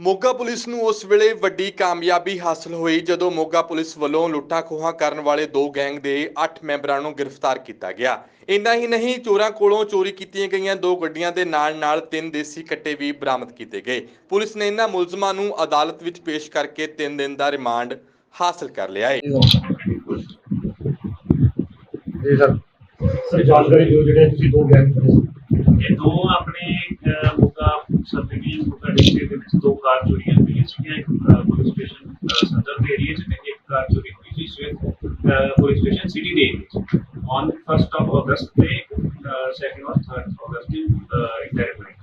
Moga police ਨੂੰ ਉਸ ਵੇਲੇ ਵੱਡੀ ਕਾਮਯਾਬੀ ਹਾਸਲ ਹੋਈ ਜਦੋਂ ਮੋਗਾ ਪੁਲਿਸ ਵੱਲੋਂ ਲੁੱਟਾਂ ਖੋਹਾਂ ਕਰਨ ਵਾਲੇ ਦੋ ਗੈਂਗ ਦੇ 8 ਮੈਂਬਰਾਂ ਨੂੰ ਗ੍ਰਿਫਤਾਰ ਕੀਤਾ ਗਿਆ। ਇੰਨਾ ਹੀ ਨਹੀਂ ਚੋਰਾਂ ਕੋਲੋਂ ਚੋਰੀ ਕੀਤੀਆਂ ਗਈਆਂ ਦੋ ਗੱਡੀਆਂ ਦੇ ਨਾਲ-ਨਾਲ ਤਿੰਨ ਦੇਸੀ ਕੱਟੇ ਵੀ ਬਰਾਮਦ ਕੀਤੇ ਗਏ। ਪੁਲਿਸ ਨੇ ਇਹਨਾਂ ਮੁਲਜ਼ਮਾਂ ਨੂੰ ਅਦਾਲਤ ਵਿੱਚ ਪੇਸ਼ ਕਰਕੇ 3 ਦਿਨ ਦਾ ਰਿਮਾਂਡ ਹਾਸਲ ਕਰ ਲਿਆ ਹੈ। ਜੀ ਸਰ। ਸਰ ਜਾਣਕਾਰੀ ਦਿਓ ਜਿਹੜੇ ਤੁਸੀਂ ਦੋ ਗੈਂਗ ਫੜੇ ਸੀ। ਇਹ ਦੋ ਆਪਣੇ ਮੋਗਾ ਸਬਡਿਵੀਜ਼ਨ ਮੋਗਾ ਡਿਸਟ੍ਰਿਕਟ ਦੇ ਵਿੱਚ ਦੋ ਕਾਰ ਚੋਰੀਆਂ ਹੋਈਆਂ ਸੀਗੀਆਂ ਇੱਕ ਅਹ, ਪੁਲਿਸ ਸਟੇਸ਼ਨ ਅਹ, ਸਦਰ ਦੇ ਏਰੀਆ 'ਚ ਤੇ ਇੱਕ ਕਾਰ ਚੋਰੀ ਹੋਈ ਸੀ ਸਵੇਤ ਪੁਲਿਸ ਸਟੇਸ਼ਨ ਸਿਟੀ ਦੇ ਏਰੀਆ 'ਚ ਔਨ 1st ਆਫ ਅਗਸਟ ਤੇ 2nd ਔਰ 3rd ਅਗਸਟ ਦੀ ਇੰਟਰਵਿਊ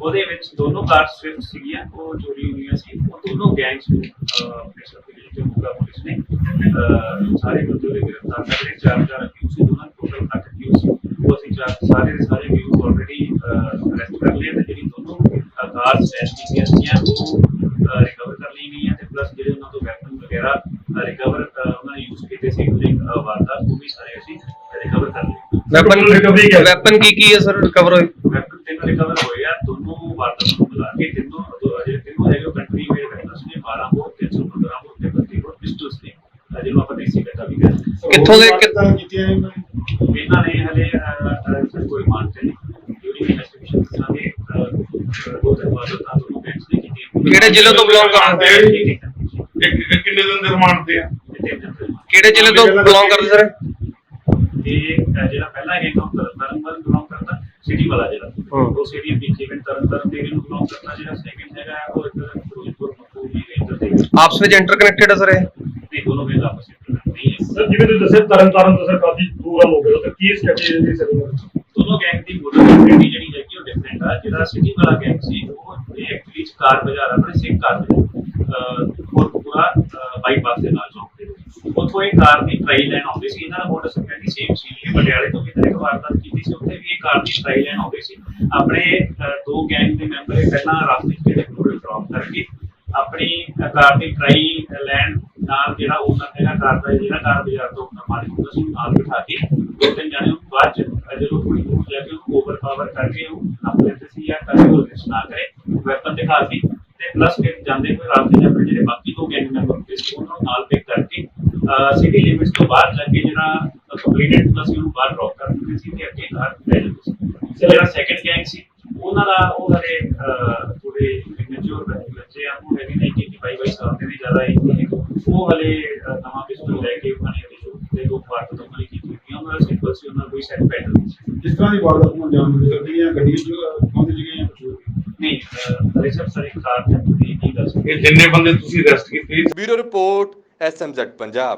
ਉਹਦੇ ਵਿੱਚ ਦੋਨੋਂ ਕਾਰ ਸਵਿਫਟ ਸੀਗੀਆਂ ਉਹ ਚੋਰੀ ਹੋਈਆਂ ਸੀ ਉਹ ਦੋਨੋਂ ਗੈਂਗਸ ਨੂੰ ਅਹ, ਆਪਣੇ ਸਬਡਿਵੀਜ਼ਨ ਤੇ ਮੋਗਾ ਪੁਲਿਸ ਨੇ ਅਹ, ਸਾਰੇ ਬੰਦੇ ਦੇ ਗ੍ਰਿਫਤਾਰ ਕਰ ਲਏ ਚਾਰ ਚਾਰ ਅਕਿਊਜ਼ ਸੀ ਦੋਨਾਂ ਟੋਟਲ 8 ਅਕਿਊਜ਼ ਸੀ ਉਹ ਅਸੀਂ ਚਾਰ ਸਾਰੇ ਦੇ ਸਾਰੇ ਅਕਿਊਜ਼ ਆਲਰੇਡੀ ਅਰੈਸਟ ਕਰ ਲਏ ਤੇ ਜਿਹੜੀ ਦੋਨੋਂ ਕਾਰਸ ਸੈਸ ਕੀਤੀਆਂ ਸੀਗੀਆਂ ਉਹ ਰਿਕਵਰ ਕਰ ਲਈ ਗਈਆਂ ਤੇ ਪਲੱਸ ਜਿਹੜੇ ਉਹਨਾਂ ਤੋਂ ਵੈਪਨ ਵਗੈਰਾ ਰਿਕਵਰ ਉਹਨਾਂ ਨੇ ਯੂਜ਼ ਕੀਤੇ ਸੀ ਉਹਦੇ ਵਾਰਦਾਤ ਉਹ ਵੀ ਸਾਰੇ ਅਸੀਂ ਰਿਕਵਰ ਕਰ ਲਏ ਵੈਪਨ ਕਿਆ? ਵੈਪਨ ਕੀ ਕੀ ਹੈ ਸਰ ਰਿਕਵਰ ਹੋਏ ਵੈਪਨ ਤਿੰਨ ਰਿਕਵਰ ਹੋਏ ਆ ਦੋਨੋਂ ਵਾਰਦਾਤ ਨੂੰ ਮਿਲਾ ਕੇ ਤਿੰਨੋਂ ਦੋ- ਜਿਹੜੇ ਤਿੰਨੋਂ ਹੈਗੇ ਕੰਟਰੀ ਵੇਅਰ ਵੈਪਨਸ ਨੇ 12 ਬੋਰ 315 ਬੋਰ ਤੇ 32 ਬੋਰ ਪਿਸਟਲਸ ਨੇ ਜਿਹਨੂੰ ਆਪਾਂ ਦੇਸੀ ਕੱਟਾ ਵੀ ਕਹਿੰਦੇ। ਕਿੱਥੋਂ ਦੇ- ਕਿੱਦਾਂ ਕੀਤੀਆਂ ਇਹਨਾਂ ਨੇ? ਇਹਨਾਂ ਨੇ ਹਲੇ ਕੋਈ ਮਾਨਤੇ ਨਹੀਂ ਡਿਊਰਿੰਗ ਇਨਵੈਸਟੀਗੇਸ਼ਨ ਇਹਨਾਂ ਨੇ ਤਾਂ ਕਿਹੜੇ ਜ਼ਿਲ੍ਹੇ ਤੋਂ belong ਕਰਦੇ ਆ ਇੱਕ ਕਿੰਨੇ ਦਿਨ ਦੇ ਰਿਮਾਂਡ ਤੇ ਆ? ਕਿਹੜੇ ਜ਼ਿਲ੍ਹੇ ਤੋਂ ਬਿਲੋਂਗ ਕਰਦੇ ਸਰ? ਇਹ ਜਿਹੜਾ ਪਹਿਲਾ ਹੈ ਕੰਮ ਤਰਨਤਾਰਨ ਬਿਲੋਂਗ ਕਰਦਾ ਸਿਟੀ ਵਾਲਾ ਜਿਹੜਾ। ਹਾਂ। ਉਹ ਸਿਟੀ ਦੀ ਖੇਵਨ ਤਰਨਤਾਰਨ ਦੇ ਨੂੰ ਬਿਲੋਂਗ ਕਰਦਾ ਜਿਹੜਾ ਸੈਕਿੰਡ ਹੈਗਾ ਉਹ ਇੱਧਰ ਫਿਰੋਜ਼ਪੁਰ ਰੇਂਜਰ ਦੇ ਆਪਸ ਵਿੱਚ ਇੰਟਰਕਨੈਕਟਡ ਹੈ ਸਰ ਇਹ? ਇਹ ਦੋਨੋਂ ਦੇ ਆਪਸ ਵਿੱਚ ਨਹੀਂ ਹੈ। ਸਰ ਜਿਵੇਂ ਤੁਸੀਂ ਦੱਸਿਆ ਤਰਨ ਤਾਰਨ ਤੋਂ ਸਰ ਕਾਫੀ ਦੂਰ ਆ ਹੋ ਗਏ ਤਾਂ ਕੀ ਸਟੱਡੀ ਦੀ ਸਰ ਦੋਨੋਂ ਗੈਂਗ ਦੀ ਐਕਟੀਵਿਟੀ ਜਿਹੜੀ ਹੈਗੀ ਉਹ ਡਿਫਰੈਂਟ ਜਿਹੜਾ ਸਿਟੀ ਵਾਲਾ ਗੈਂਗ ਸੀ, ਉਹ ਐਕਚੁਅਲੀ ਕਾਰ ਬਾਜ਼ਾਰ ਆਪਣੇ ਸਿੱਖ ਕਾਰ ਬਾਜ਼ਾਰ ਹੋਰ ਬਾਈਪਾਸ ਦੇ ਨਾਲ ਚੌਂਕ ਦੇ ਉੱਥੋਂ ਇਹ ਕਾਰ ਦੀ ਟਰਾਈ ਲੈਣ ਆਉਂਦੇ ਸੀ, ਇਹਨਾਂ ਦਾ ਮੋਟਰ ਦੀ ਸੇਮ ਸੀ, ਇਹ ਪਟਿਆਲੇ ਤੋਂ ਕਿਤੇ ਇੱਕ ਵਾਰਦਾਤ ਕੀਤੀ ਸੀ, ਉੱਥੇ ਵੀ ਇਹ ਕਾਰ ਦੀ ਟਰਾਈ ਲੈਣ ਆਉਂਦੇ ਸੀ। ਆਪਣੇ ਦੋ ਗੈਂਗ ਦੇ ਮੈਂਬਰ ਪਹਿਲਾਂ ਰਸਤੇ ਜਿਹੜੇ ਪੂਰੇ ਡ੍ਰੌਪ ਕਰਕੇ ਆਪਣੀ ਕਾਰ ਦੀ ਟਰਾਈ ਲੈਣ ਨਾਲ ਜਿਹੜਾ ਓਨਰ ਹੈਗਾ ਕਾਰ ਦਾ, ਜਿਹੜਾ ਕਾਰ ਬਾਜ਼ਾਰ ਤੋਂ ਓਨਰ ਮਾਲਿਕ ਹੁੰਦਾ ਸੀ ਨਾਲ ਬਿਠਾ ਕੇ ਦੋ ਤਿੰਨ ਜਣੇ ਬਾਅਦ ਚ ਜਦੋਂ ਥੋੜੀ ਦੂਰ ਜਾ ਕੇ ਉਹਨੂੰ ਓਵਰ ਪਾਵਰ ਕਰਕੇ ਉਹ ਆਪਣੇ ਤੇ ਸੀ ਜਾਂ ਕਰੇ ਉਹ ਰਿਸ ਨਾ ਕਰੇ ਵੈਪਨ ਦਿਖਾ ਤੇ ਪਲੱਸ ਫਿਰ ਜਾਂਦੇ ਹੋਏ ਰਾਸਤੇ ਦੇ ਆਪਣੇ ਜਿਹੜੇ ਬਾਕੀ ਦੋ ਗੈਂਗ ਮੈਂਬਰ ਹੁੰਦੇ ਸੀ ਉਹਨਾਂ ਨੂੰ ਨਾਲ ਪਿਕ ਕਰਕੇ ਸਿਟੀ ਲਿਮਿਟਸ ਤੋਂ ਬਾਹਰ ਜਾ ਕੇ ਜਿਹੜਾ ਕੰਪਲੀਟਡ ਪਲੱਸ ਉਹਨੂੰ ਬਾਹਰ ਡ੍ਰੌਪ ਕਰ ਦਿੰਦੇ ਸੀ ਤੇ ਅੱਗੇ ਕਾਰ ਲੈ ਜਾਂਦੇ ਸੀ। ਜਿਹੜਾ ਸੈਕੰਡ ਗੈਂਗ ਸੀ ਉਹਨਾਂ ਦਾ ਉਹ ਹਰੇ ਥੋੜੇ ਮੈਚੁਰ ਬੱਚੇ ਆ ਉਹ ਹੈਗੇ ਨੇ ਕਿ 22 22 ਸਾਲ ਦੇ ਵੀ ਜ਼ਿਆਦਾ ਏਜ ਉਹ ਹਲੇ ਅਹ, ਨਵਾਂ ਪਿਸਤੌਲ ਲੈ ਕੇ ਉਹਨਾਂ ਨੇ ਤੇ ਦੋ ਵਾਰ ਤੋਂ ਮਲੀ ਕੀਤੀ ਹੋਈ ਉਹਨਾਂ ਦਾ ਸਿੰਪਲ ਸੀ ਉਹਨਾਂ ਦਾ ਕੋਈ ਸੈਟ ਪੈਟਰਨ ਨਹੀਂ ਸੀ ਜਿਸ ਤਰ੍ਹਾਂ ਦੀ ਵਾਰਦਾਤ ਨੂੰ ਅੰਜਾਮ ਦੇ ਸਕਦੀ ਹੈ ਗੱਡੀ ਚ ਪਹੁੰਚ ਗਈਆਂ ਕੁਝ ਹੋਰ ਨਹੀਂ ਹਲੇ ਸਭ ਸਾਰੇ ਕਾਰ ਤੇ ਨਹੀਂ ਦੱਸ ਸਕਦੇ ਇਹ ਜਿੰਨੇ ਬੰਦੇ ਤੁਸੀਂ ਅਰੈਸਟ ਕੀਤੇ ਬਿਊਰੋ ਰਿਪੋਰਟ ਐਸਐਮਜ਼ੈਡ ਪੰਜਾਬ